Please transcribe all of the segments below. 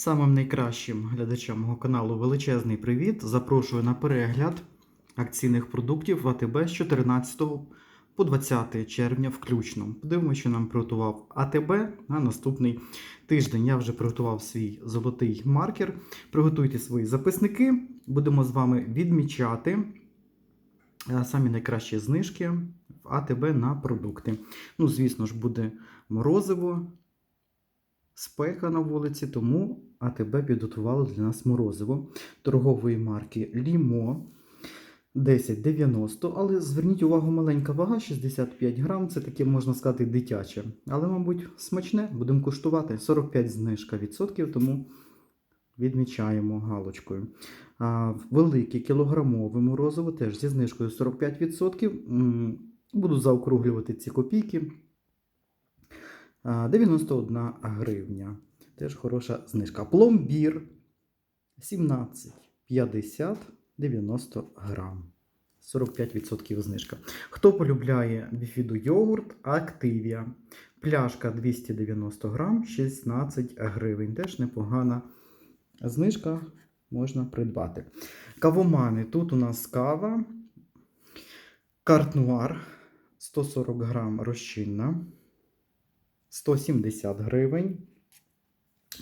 Самим найкращим глядачам мого каналу величезний привіт. Запрошую на перегляд акційних продуктів АТБ з 14 по 20 червня включно. Подивимося, що нам приготував АТБ на наступний тиждень. Я вже приготував свій золотий маркер. Приготуйте свої записники. Будемо з вами відмічати е, самі найкращі знижки в АТБ на продукти. Ну, звісно ж, буде морозиво, спека на вулиці, тому АТБ підготувало для нас морозиво торгової марки Лімо 1090. Але зверніть увагу, маленька вага 65 грам. Це таке, можна сказати, дитяче. Але, мабуть, смачне, будемо куштувати. 45 знижка відсотків, тому відмічаємо галочкою. А, велике кілограмове морозиво теж зі знижкою 45%. Буду заокруглювати ці копійки. А, 91 гривня. Теж хороша знижка. Пломбір 17,50 90 грам. 45% знижка. Хто полюбляє біфіду йогурт, Активія. Пляшка 290 грам, 16 гривень. Теж непогана знижка можна придбати. Кавомани. Тут у нас кава. Картнуар 140 грам розчинна. 170 гривень.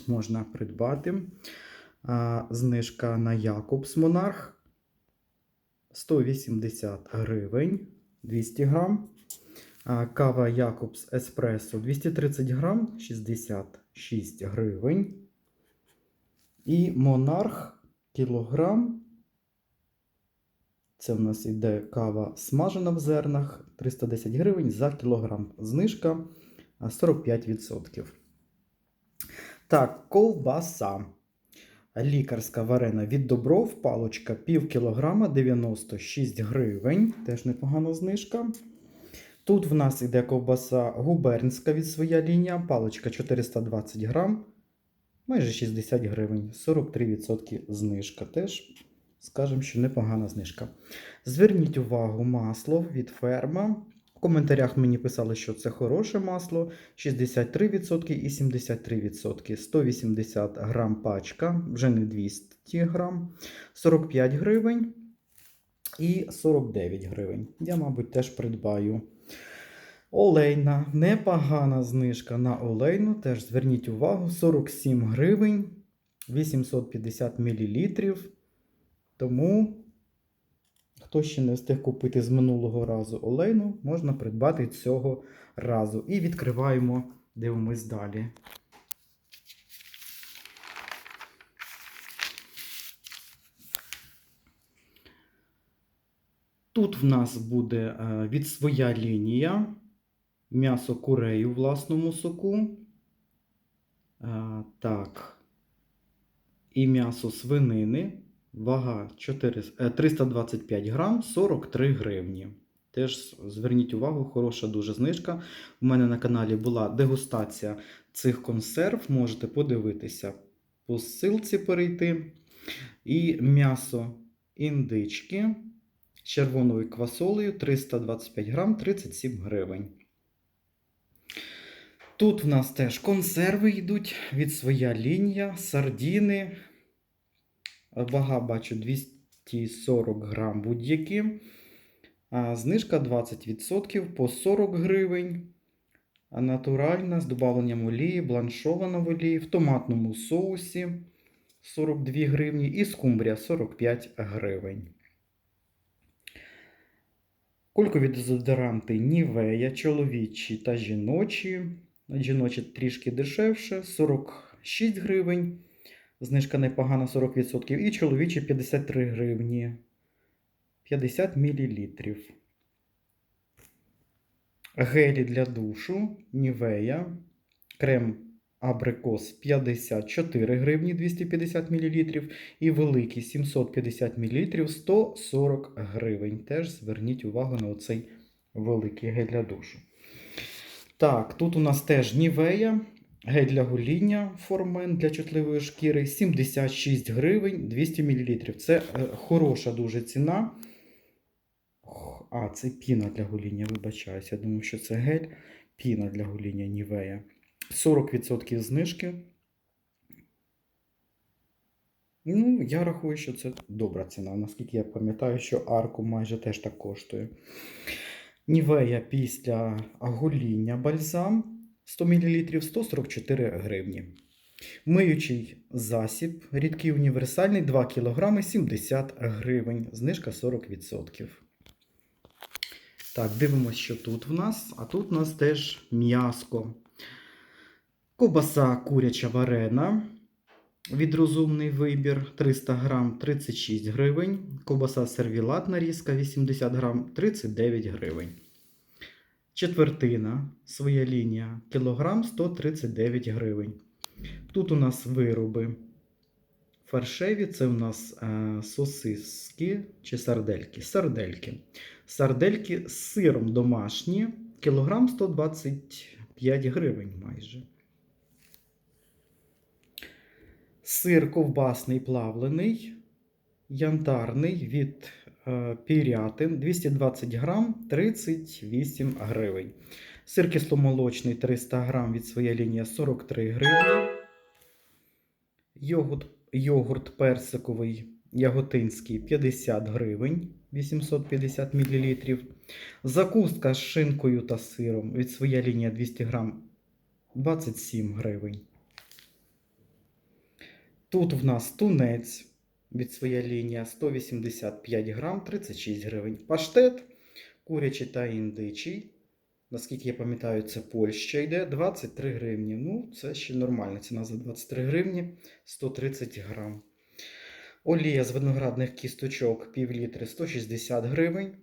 Можна придбати. Знижка на Якобс Монарх 180 гривень 200 грам. Кава Якобс Еспресо 230 грам 66 гривень. І Монарх кілограм. Це в нас іде кава смажена в зернах 310 гривень за кілограм. Знижка 45%. Так, ковбаса. Лікарська варена від Добров, палочка пів кілограма 96 гривень. Теж непогана знижка. Тут в нас іде ковбаса губернська від своя лінія, паличка 420 грам, майже 60 гривень, 43% знижка. Теж, скажемо, що непогана знижка. Зверніть увагу, масло від ферма. В коментарях мені писали, що це хороше масло. 63% і 73%. 180 грам пачка, вже не 200 грам, 45 гривень і 49 гривень. Я, мабуть, теж придбаю. Олейна, непогана знижка на олейну. Теж зверніть увагу: 47 гривень, 850 мл. Тому, хто ще не встиг купити з минулого разу олейну, можна придбати цього разу. І відкриваємо, дивимось далі. Тут в нас буде е, від своя лінія м'ясо курей у власному соку. Так. І м'ясо свинини. Вага 4, е, 325 грам, 43 гривні. Теж зверніть увагу, хороша дуже знижка. У мене на каналі була дегустація цих консерв. Можете подивитися по ссылці перейти. І м'ясо індички з червоною квасолею 325 грам, 37 гривень. Тут в нас теж консерви йдуть від своя лінія, сардіни. Вага бачу 240 грам будь-які. Знижка 20% по 40 гривень. Натуральна з додавленням олії, бланшована олії, в томатному соусі 42 гривні і скумбрія 45 гривень. Кулькові дезодоранти Нівея, чоловічі та жіночі. Жіночі трішки дешевше 46 гривень. Знижка непогана 40%. І чоловічі 53 гривні. 50 мл. Гелі для душу Нівея. Крем Абрикос 54 гривні 250 мл. І великий 750 мл 140 гривень. Теж зверніть увагу на оцей великий гель для душу. Так, тут у нас теж Нівея, гель для гоління формен для чутливої шкіри 76 гривень 200 мл. Це е, хороша дуже ціна. А, це піна для гоління, вибачаюся. Я думаю, що це гель. Піна для гоління Нівея. 40% знижки. Ну, я рахую, що це добра ціна. Наскільки я пам'ятаю, що арку майже теж так коштує. Нівея після гоління бальзам 100 мл 144 гривні. Миючий засіб, рідкий універсальний 2 кг 70 гривень. Знижка 40%. Так, дивимось, що тут в нас. А тут у нас теж м'яско. Ковбаса куряча варена. Від розумний вибір 300 грам 36 гривень. Ковбаса сервілат нарізка 80 грам 39 гривень. Четвертина, своя лінія, кілограм 139 гривень. Тут у нас вироби фаршеві, це у нас е, сосиски чи сардельки. Сардельки. Сардельки з сиром домашні, кілограм 125 гривень майже. Сир ковбасний плавлений, янтарний від пірятин 220 грам 38 гривень. Сир кисломолочний 300 грам від своя лінія 43 гривні. Йогурт, йогурт персиковий яготинський 50 гривень 850 мл. Закуска з шинкою та сиром від своя лінія 200 грам 27 гривень. Тут в нас тунець від своя лінія 185 грам 36 гривень. Паштет курячий та індичий. Наскільки я пам'ятаю, це Польща йде 23 гривні. Ну, це ще нормальна ціна за 23 гривні 130 грам. Олія з виноградних кісточок пів літри 160 гривень.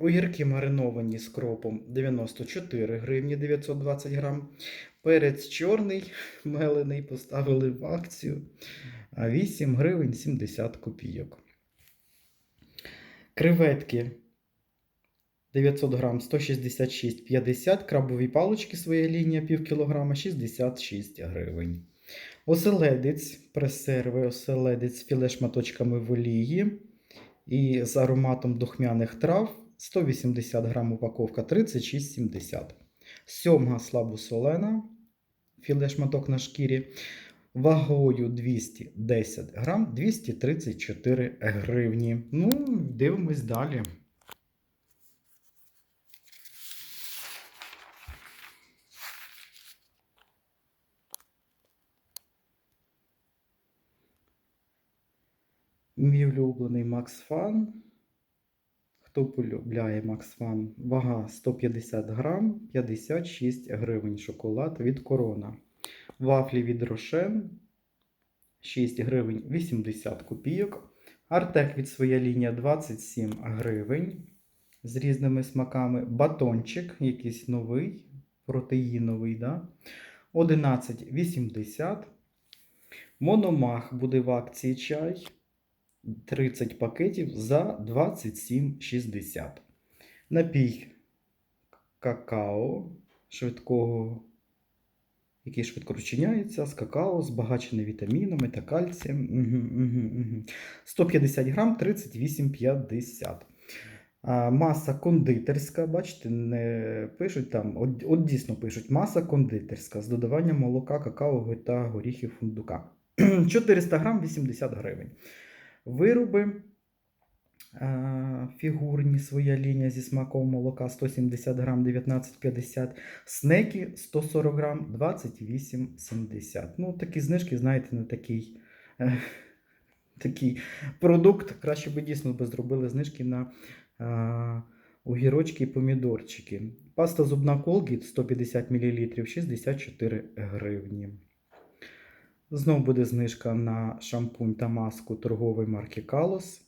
Огірки мариновані з кропом 94 гривні 920 грам. Перець чорний мелений поставили в акцію 8 гривень 70 копійок. Креветки 900 грам 166,50, крабові палички своя лінія пів кілограма 66 гривень. Оселедець, пресерви, оселедець з філе шматочками в олії і з ароматом духмяних трав 180 грам упаковка 36,70. Сьомга слабосолена, філе шматок на шкірі. Вагою 210 грам 234 гривні. Ну, дивимось далі. Мій улюблений Max Fun. Хто полюбляє Max Fun? Вага 150 грам, 56 гривень. Шоколад від Корона. Вафлі від Рошен 6 гривень 80 копійок. Артек від своя лінія 27 гривень з різними смаками. Батончик, якийсь новий, протеїновий. Да? 11,80. Мономах буде в акції чай. 30 пакетів за 27,60. Напій какао швидкого, який швидко розчиняється, з какао, збагачений вітамінами та кальцієм. Угу, угу, угу. 150 грам 38,50. Маса кондитерська, бачите, не пишуть там, от, от дійсно пишуть, маса кондитерська з додаванням молока, какао та горіхів фундука. 400 грам 80 гривень. Вироби е, фігурні своя лінія зі смаком молока 170 грам 19,50, снеки 140 грам 28,70. Ну, такі знижки, знаєте, на такий, е, такий продукт. Краще би дійсно би зробили знижки на е, огірочки і помідорчики. Паста зубна Colgate 150 мл 64 гривні. Знову буде знижка на шампунь та маску торгової марки Kalos.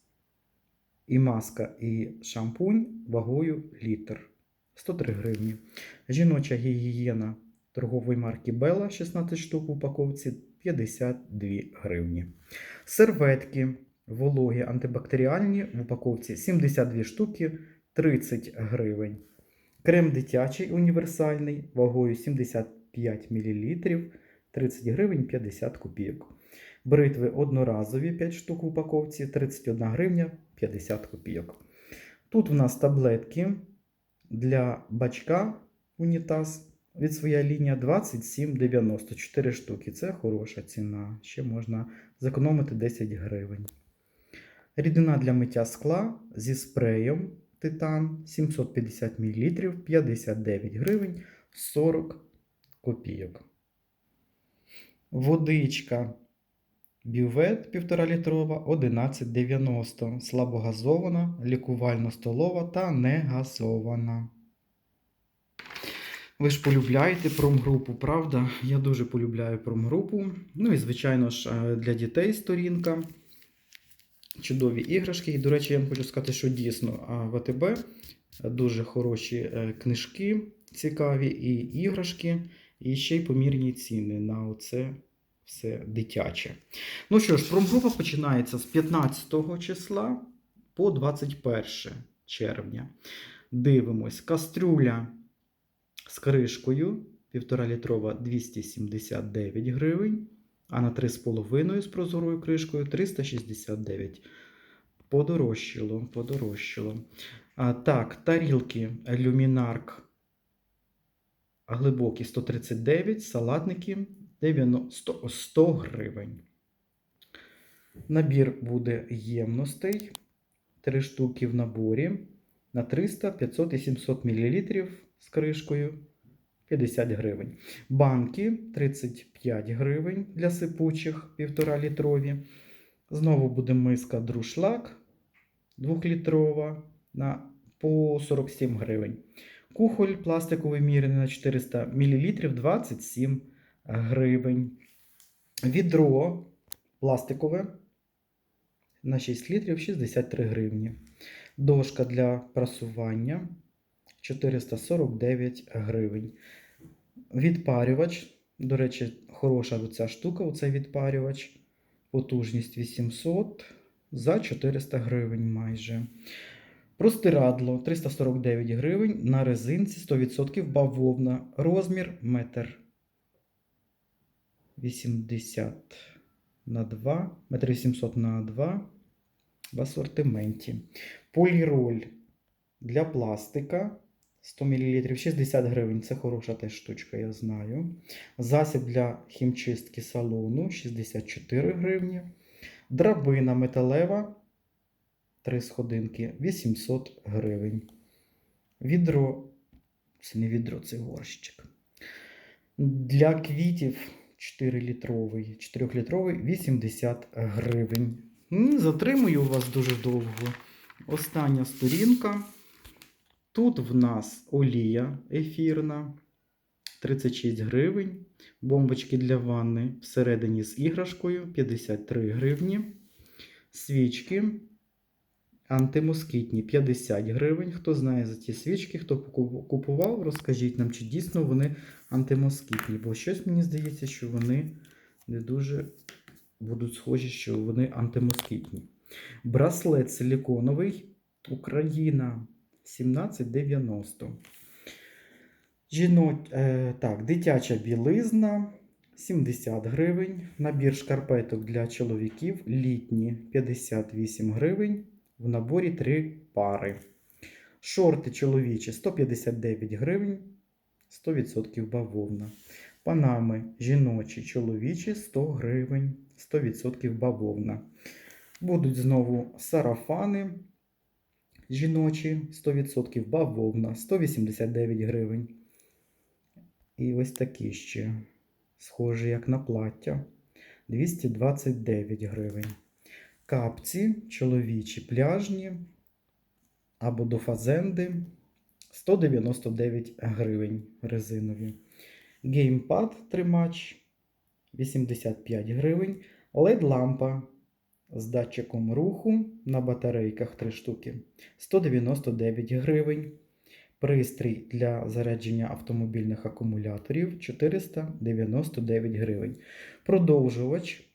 І маска, і шампунь вагою літр 103 гривні. Жіноча гігієна торгової марки Bella 16 штук в упаковці 52 гривні. Серветки вологі антибактеріальні в упаковці 72 штуки 30 гривень. Крем дитячий універсальний вагою 75 мл 30 гривень 50 копійок. Бритви одноразові 5 штук в упаковці 31 гривня 50 копійок. Тут у нас таблетки для бачка унітаз від своя лінія 27,90. 4 штуки. Це хороша ціна. Ще можна зекономити 10 гривень. Рідина для миття скла зі спреєм Титан 750 мл 59 гривень 40 копійок. Водичка бювет 1,5 літрова 11,90. Слабогазована, лікувально-столова та не газована. Ви ж полюбляєте промгрупу, правда? Я дуже полюбляю промгрупу. Ну і, звичайно ж, е, для дітей сторінка. Чудові іграшки. І, до речі, я вам хочу сказати, що дійсно а, в АТБ дуже хороші е, книжки цікаві, і іграшки, і ще й помірні ціни на оце все дитяче. Ну що ж, промгрупа починається з 15 числа по 21 червня. Дивимось, кастрюля з кришкою 1,5 літрова 279 гривень, а на 3,5 з прозорою кришкою 369. Подорожчало, подорожчало. А, так, тарілки люмінарк глибокі 139, салатники 90, 100 гривень. Набір буде ємностей. 3 штуки в наборі на 300, 500 і 700 мл з кришкою 50 гривень. Банки 35 гривень для сипучих 1,5 літрові. Знову буде миска друшлак 2-літрова на по 47 гривень. Кухоль пластиковий мірений на 400 мл 27 гривень. Відро пластикове на 6 літрів 63 гривні. Дошка для прасування 449 гривень. Відпарювач, до речі, хороша оця штука, оцей відпарювач. Потужність 800 за 400 гривень майже. Простирадло 349 гривень на резинці 100% бавовна. Розмір метр 80 на 2, метр 800 на 2 в асортименті. Поліроль для пластика 100 мл 60 гривень. Це хороша теж штучка, я знаю. Засіб для хімчистки салону 64 гривні. Драбина металева 3 сходинки 800 гривень. Відро, це не відро, це горщик. Для квітів 4-літровий, 4-літровий 80 гривень. Затримую вас дуже довго. Остання сторінка. Тут в нас олія ефірна 36 гривень. Бомбочки для ванни всередині з іграшкою 53 гривні. Свічки антимоскітні 50 гривень. Хто знає за ті свічки, хто купував, розкажіть нам, чи дійсно вони антимоскітні. Бо щось мені здається, що вони не дуже будуть схожі, що вони антимоскітні. Браслет силіконовий Україна 1790. Жіно... Е, так, дитяча білизна 70 гривень. Набір шкарпеток для чоловіків літні 58 гривень. В наборі 3 пари. Шорти чоловічі 159 гривень. 100% бавовна. Панами жіночі чоловічі 100 гривень. 100% бавовна. Будуть знову сарафани жіночі 100% бавовна 189 гривень. І ось такі ще схожі, як на плаття 229 гривень. Капці чоловічі пляжні або до фазенди 199 гривень резинові. Геймпад тримач 85 гривень. LED-лампа з датчиком руху на батарейках 3 штуки 199 гривень. Пристрій для зарядження автомобільних акумуляторів 499 гривень. Продовжувач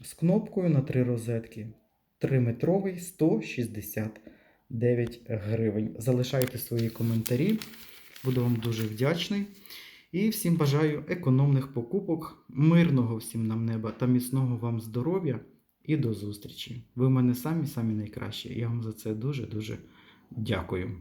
з кнопкою на 3 розетки 3-метровий 169 гривень. Залишайте свої коментарі. Буду вам дуже вдячний. І всім бажаю економних покупок, мирного всім нам неба та міцного вам здоров'я. І до зустрічі. Ви в мене самі самі найкращі. Я вам за це дуже-дуже дякую.